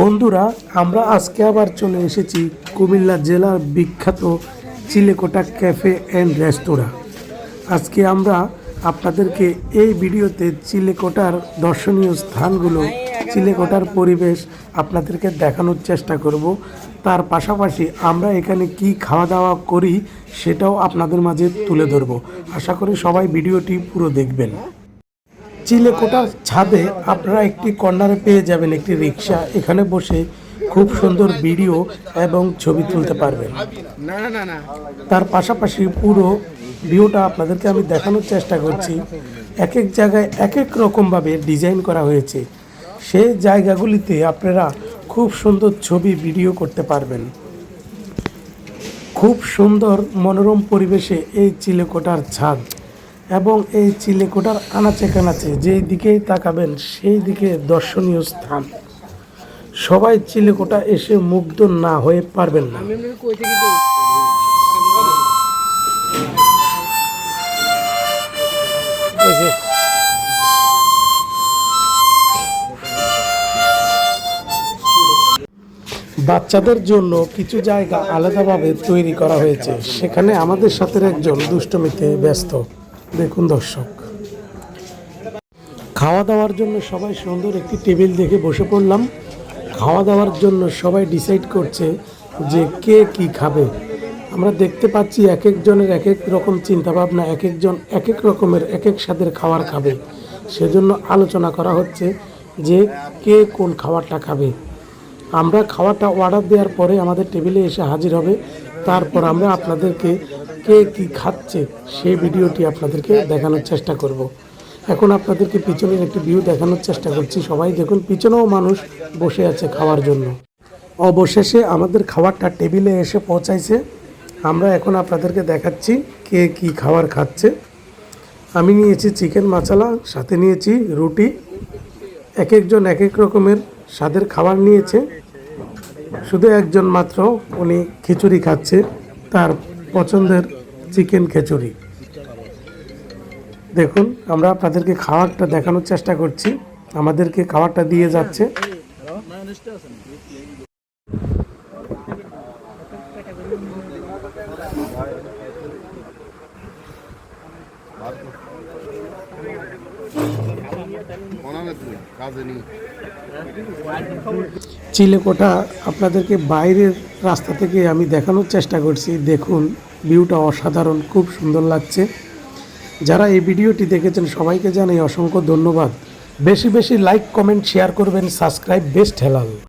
বন্ধুরা, আমরা আজকে আবার চলে এসেছি কুমিল্লা জেলার বিখ্যাত চিলেকোটা ক্যাফে অ্যান্ড রেস্তোরাঁ। আজকে আমরা আপনাদেরকে এই ভিডিওতে চিলেকোটার দর্শনীয় স্থানগুলো, চিলেকোটার পরিবেশ আপনাদেরকে দেখানোর চেষ্টা করব। তার পাশাপাশি আমরা এখানে কি খাওয়া দাওয়া করি সেটাও আপনাদের মাঝে তুলে ধরব। আশা করি সবাই ভিডিওটি পুরো দেখবেন। চিলেকোটার ছাদে আপনারা একটি কর্নারে পেয়ে যাবেন একটি রিক্সা। এখানে বসে খুব সুন্দর ভিডিও এবং ছবি তুলতে পারবেন। তার পাশাপাশি পুরো ভিউটা আপনাদেরকে আমি দেখানোর চেষ্টা করছি। এক এক জায়গায় এক এক রকমভাবে ডিজাইন করা হয়েছে। সেই জায়গাগুলিতে আপনারা খুব সুন্দর ছবি ভিডিও করতে পারবেন। খুব সুন্দর মনোরম পরিবেশে এই চিলেকোটার ছাদ। এবং এই চিলেকোটার আনাচে কানাচে যেই দিকেই তাকাবেন, সেই দিকে দর্শনীয় স্থান। সবাই চিলেকোটা এসে মুগ্ধ না হয়ে পারবেন না। বাচ্চাদের জন্য কিছু জায়গা আলাদাভাবে তৈরি করা হয়েছে। সেখানে আমাদের সাথে একজন দুষ্টমিতে ব্যস্ত। দেখুন দর্শক। খাওয়া দাওয়ার জন্য সবাই সুন্দর একটি টেবিল দেখে বসে পড়লাম। খাওয়া দাওয়ার জন্য সবাই ডিসাইড করছে যে কে কি খাবে। আমরা দেখতে পাচ্ছি এক একজনের এক এক রকম চিন্তাভাবনা, এক একজন এক এক রকমের এক এক স্বাদের খাবার খাবে। সেজন্য আলোচনা করা হচ্ছে যে কে কোন খাবারটা খাবে। আমরা খাওয়াটা অর্ডার দেওয়ার পরে আমাদের টেবিলে এসে হাজির হবে তারপর আমরা আপনাদেরকে কে কি খাচ্ছে সেই ভিডিওটি আপনাদেরকে দেখানোর চেষ্টা করব। এখন আপনাদেরকে পিছনের একটি ভিউ দেখানোর চেষ্টা করছি। সবাই দেখুন, পিছনেও মানুষ বসে আছে খাওয়ার জন্য। অবশেষে আমাদের খাবারটা টেবিলে এসে পৌঁছাইছে। আমরা এখন আপনাদেরকে দেখাচ্ছি কে কি খাবার খাচ্ছে। আমি নিয়েছি চিকেন মাসালা সাথে নিয়েছি রুটি। এক একজন এক এক রকমের স্বাদের খাবার নিয়েছে। শুধু একজন মাত্র, উনি খিচুড়ি খাচ্ছে, তার পছন্দের চিকেন খিচুড়ি। দেখুন, আমরা আপনাদেরকে খাবারটা দেখানোর চেষ্টা করছি। আমাদেরকে খাবারটা দিয়ে যাচ্ছে। চিলেকোটা আপনাদেরকে বাইরের রাস্তা থেকে আমি দেখানোর চেষ্টা করছি। দেখুন, ভিউটা অসাধারণ, খুব সুন্দর লাগছে। যারা এই ভিডিওটি দেখেছেন, সবাইকে জানাই অসংখ্য ধন্যবাদ। বেশি বেশি লাইক কমেন্ট শেয়ার করবেন। Subscribe best Helal.